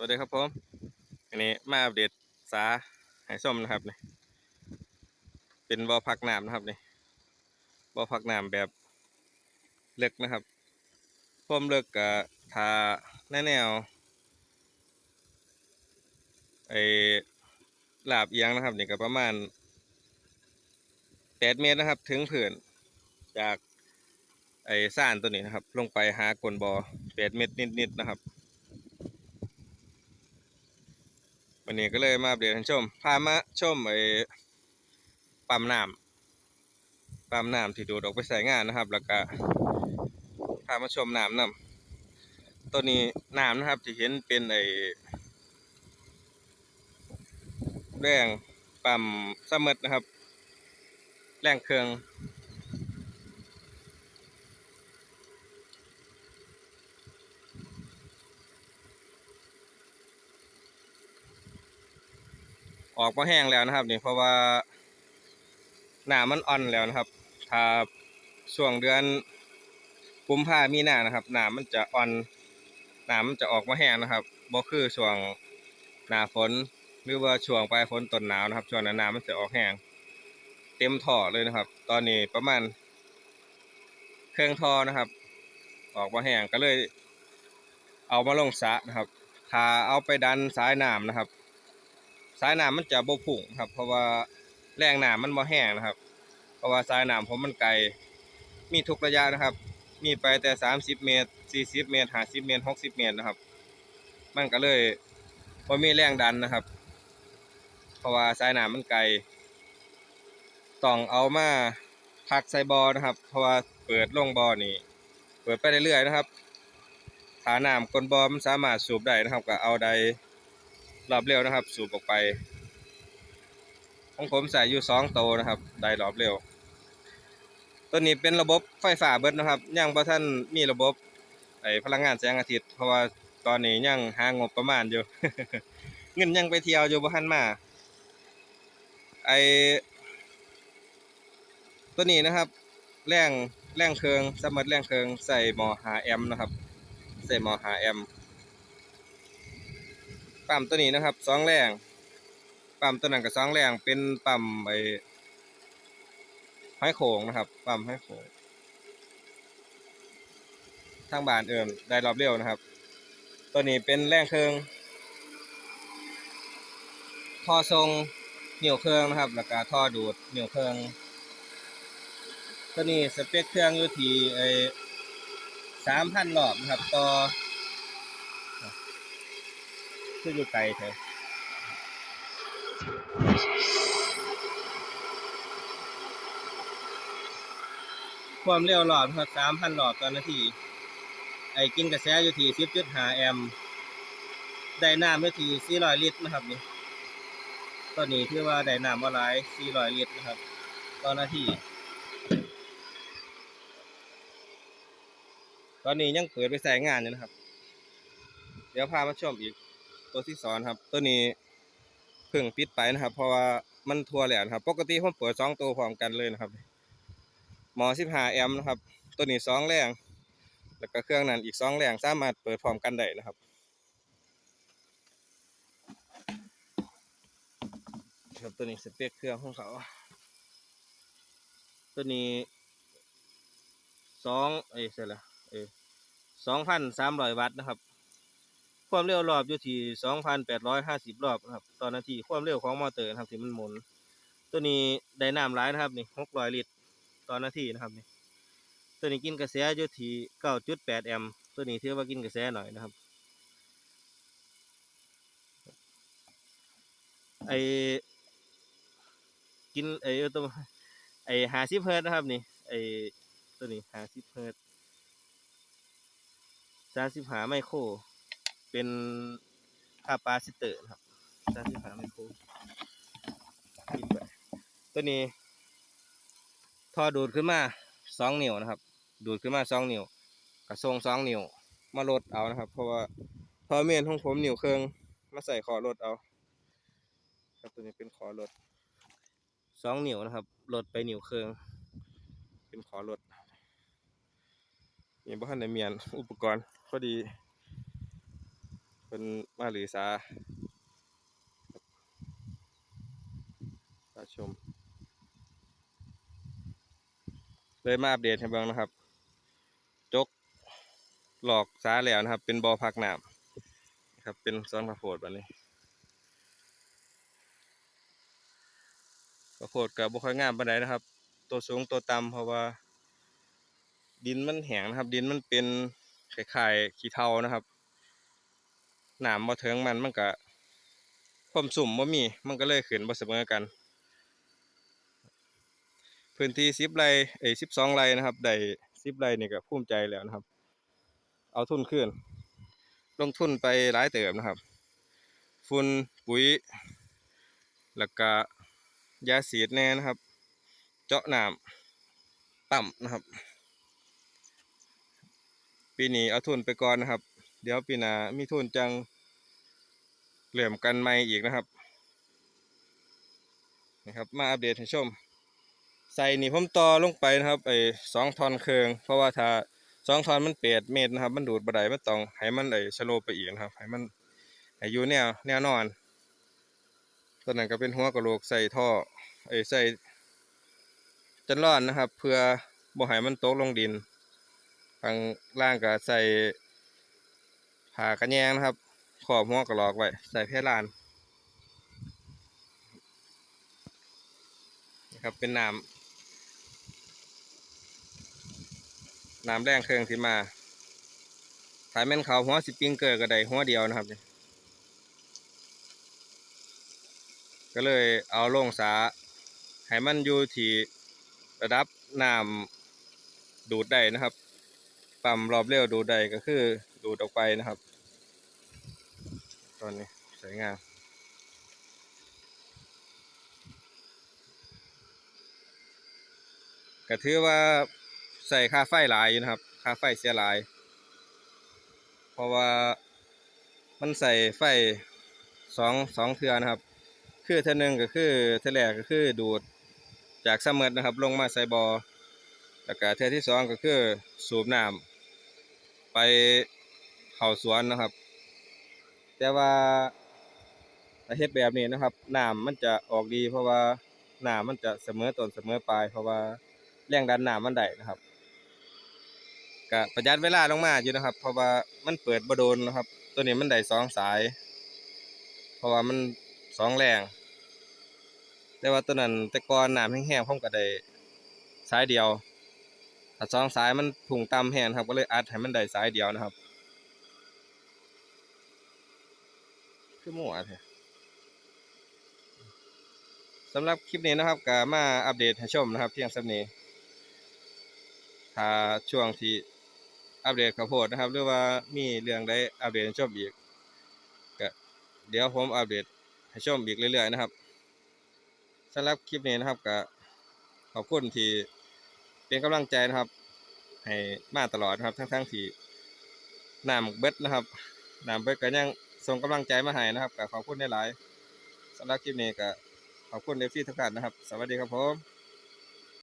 วัสดีครับผมอันนี้มาอัปเดตสาหายส้มนะครับนี่เป็นบ่อพักน้ำนะครับนี่บ่อพักน้ำแบบเลึกนะครับพ่มเลึกกับทาแนแนวไอ้ลาบเอียงนะครับนี่ก็ประมาณแปดเมตรนะครับ ถึงผืนจากไอ้ซ่านตัวนี้นะครับ ลงไปหากลนบ่อแปดเมตรนิดๆนะครับ วันนี้ก็เลยมาอัปเดตให้ชม พามาชมไอ้ปั๊มน้ำปั๊มน้ำที่ดูดออกไปใส่งานนะครับ แล้วก็พามาชมน้ำน้ำตัวนี้น้ำนะครับที่เห็นเป็นไอ้แรงปั๊มสมมตินะครับ แรงเครื่อง ออกมาแห้งแล้วนะครับนี่เพราะว่าหนามันอ่อนแล้วนะครับ ถ้าช่วงเดือนกุมภามีนานะครับ หนามันจะอ่อนหนามันจะออกมาแห้งนะครับบ่คือช่วงหนาฝนหรือว่าช่วงปลายฝนต้นหนาวนะครับ ช่วงนั้นหนามันจะออกแห้งเต็มท่อเลยนะครับ ตอนนี้ประมาณเครื่องท่อนะครับ ออกมาแห้งก็เลย เอามาลงสระนะครับถ้าเอาไปดันสายน้ำนะครับ สายน้ำมันจะบ่พุ่งครับ เพราะว่าแรงน้ำมันบ่แห้งนะครับ เพราะว่าสายน้ำผมมันไกลมีทุกระยะนะครับ มีไปแต่ 30 เมตร 40 เมตร 50 เมตร 60 เมตรนะครับ มันก็เลยบ่มีแรงดันนะครับ เพราะว่าสายน้ำมันไกลต้องเอามาพักใส่บอนะครับ เพราะว่าเปิดลงบอนี่ เปิดไปเรื่อยๆนะครับฐาน้ำก้นบอมันสามารถสูบได้นะครับก็เอาใด รอบเร็วนะครับ สูบออกไป ของผมใส่อยู่สองโตวนะครับได้รอบเร็ว ตัวนี้เป็นระบบไฟฟ้าเบิดนะครับยังบ่ท่านมีระบบไอพลังงานแสงอาทิตย์ เพราะว่าตอนนี้ยังหางบประมาณอยู่ เงินยังไปเที่ยวอยู่บ่ทันมา ไอตัวนี้นะครับ แรงแรงเครืองสมมติแรงเครืองใส่หมอหาแอมนะครับ ใส่หมอหาแอม ปั๊มตัวนี้นะครับสองแรงปั๊มตัวนั้นกับสองแรงเป็นปั๊มไอ้ห้อยโขงนะครับปั๊มห้อยโขงทางบานเอิมได้รอบเร็วนะครับ ตัวนี้เป็นแรงเครื่องท่อทรงเหนี่ยวเครื่องนะครับแล้วก็ท่อดูดเหนี่ยวเครื่องตัวนี้สเปคเครื่องอยู่ที่ไอ้สามพันรอบนะครับต่อ คืออยู่ไกลแท้ความเร็วหลอดครับสามพันหลอดต่อนาที ไอ้กินกระแสอยู่ที่สิบจุดห้าแอมได้น้ำอยู่ที่สี่ร้อยลิตรนะครับนี่ตอนนี้ถือว่าได้น้ำมาหลายสี่ร้อยลิตรนะครับต่อนาทีตอนนี้ยังเปิดไปใส่งานอยู่นะครับ เดี๋ยวพามาชมอีก ตัวที่สองครับ ตัวนี้เพิ่งปิดไปนะครับ เพราะว่ามันทัวแล้วนครับ ปกติผมเปิดสองตัวพร้อมกันเลยนะครับ หมอสิบห้าแอมป์นะครับ ตัวนี้สองแรง แล้วก็เครื่องนั้นอีกสองแรงสามารถเปิดพร้อมกันได้นะครับครับตัวนี้สเปคเครื่องของเขา ตัวนี้สองเอ้ยใช่ละเออสองพันสามร้อยวัตต์นะครับ ความเร็วรอบอยู่ที่2,850รอบนะครับต่อนาทีความเร็วของมอเตอร์นะครับที่มันหมุน ตัวนี้ได้น้ำหลายนะครับนี่600ลิตรต่อนาทีนะครับนี่ตัวนี้กินกระแสอยู่ที่9.8แปดแอมป์ตัวนี้ถือว่ากินกระแสหน่อยนะครับไอกินไอตัวไอ50เฮิร์ตซ์นะครับนี่ไอตัวนี้50เฮิร์ตซ์35ไมโคร เป็นคาปาซิเตอร์ครับสามสิบห้าไมโครปิดไปตัวนี้ท่อดูดขึ้นมาสองนิ้วนะครับ ดูดขึ้นมาสองนิ้วกระทรงสองนิ้วมาลดเอานะครับ เพราะว่าทอเมนของผมนิ้วเครื่องมาใส่ขอลดเอาครับตัวนี้เป็นขอลดสองนิ้วนะครับลดไปนิ้วเครื่องเป็นขอลดนี่บ้านในเมียนอุปกรณ์พอดี เป็นมาหรือสาครับชม เลยมาอัปเดตให้เบิ่งนะครับ จกหลอกสาแล้วนะครับ เป็นบ่อพักน้ำครับ เป็นซ้อนข้าวโพดแบบนี้ข้าวโพดกับบุคอยงามปานใดนะครับ ตัวสูงตัวต่ำเพราะว่า ดินมันแห้งนะครับ ดินมันเป็นคล้ายๆขี้เถ้านะครับ นามบ่เทิงมันมันก็ความสุ่มบ่มีมันก็เลยขึ้นบ่เสมอกัน พื้นที่10ไร่เอ้ย12ไร่นะครับได้10ไร่นี่ก็ภูมิใจแล้วนะครับ เอาทุนคืนลงทุนไปหลายเติบนะครับ ฝุ่นปุ๋ยแล้วก็ยาสีดแน่นะครับ เจาะน้ำต่ำนะครับ ปีนี้เอาทุนไปก่อนนะครับ เดี๋ยวปีหน้ามีทุนจังเหลื่อมกันใหม่อีกนะครับนะครับ มาอัปเดตให้ชม ใส่นี่ผมต่อลงไปนะครับไอ้สองทอนเครือง เพราะว่าถ้าสองทอนมันเปียดเมตรนะครับ มันดูดบ่ได้มันต้องให้มันไอ้สโลไปอีกนะครับให้มันให้อยู่แนวแนวนอนตอนนั้นก็เป็นหัวกระโหลกใส่ท่อไอ้ใส่จันร้อนนะครับ เพื่อบ่ให้มันตกลงดินข้างล่างก็ใส่ ผ้ากระแยงนะครับขอบหัวกระโหลกไว้ใส่เพลานนะครับเป็นน้ำน้ำแรงเครื่องที่มาถ้าแม่นเขาหัวสิปิงเกิดก็ไดหัวเดียวนะครับนี่ก็เลยเอาลงสาให้มันอยู่ที่ระดับน้ำดูดได้นะครับ ปั๊มรอบเร็วดูดได้ก็คือดูดออกไปนะครับ ตอนนี้สวยงามก็ถือว่าใส่ค่าไฟหลายอยู่นะครับ ค่าไฟเสียหลาย เพราะว่ามันใส่ไฟสองสองเทือนะครับ คือเทือหนึ่งก็คือเทือแรกก็คือดูดจากซัมเมอร์นะครับ ลงมาใส่บอ่อแล้วก็เทือที่สองก็คือสูบน้ำไปเข้าสวนนะครับ แต่ว่าถ้าเฮ็ดแบบนี้นะครับน้ำมันจะออกดี เพราะว่าน้ำมันจะเสมอต้นเสมอปลาย เพราะว่าแรงดันน้ำมันได้นะครับก็ประหยัดเวลาลงมาอยู่นะครับ เพราะว่ามันเปิดบโดนนะครับ ตัวนี้มันได้สองสาย เพราะว่ามันสองแรง แต่ว่าตัวนั้นแต่ก่อนน้ำแห้งๆผมก็ได้สายเดียวถ้าสองสายมันผุ่งต่ำแห้งครับ ก็เลยอัดให้มันได้สายเดียวนะครับ คือหมั่วแท้สำหรับคลิปนี้นะครับก็มาอัปเดตให้ชมนะครับเพียงสำนี้ถ้าช่วงที่อัปเดตข้าวโพดนะครับ หรือว่ามีเรื่องใดอัปเดตให้ชมอีกก็เดี๋ยวผมอัปเดตให้ชมอีกเรื่อยๆนะครับสำหรับคลิปนี้นะครับก็ขอบคุณที่เป็นกำลังใจนะครับ ให้มาตลอดนะครับ ทั้งๆที่น้ำเบิดนะครับน้ำเบิดก็ยัง ส่งกำลังใจมาให้นะครับก็ขอบคุณหลายๆสำหรับคลิปนี้ก็ขอบคุณเอฟซีทุกท่านนะครับ สวัสดีครับผม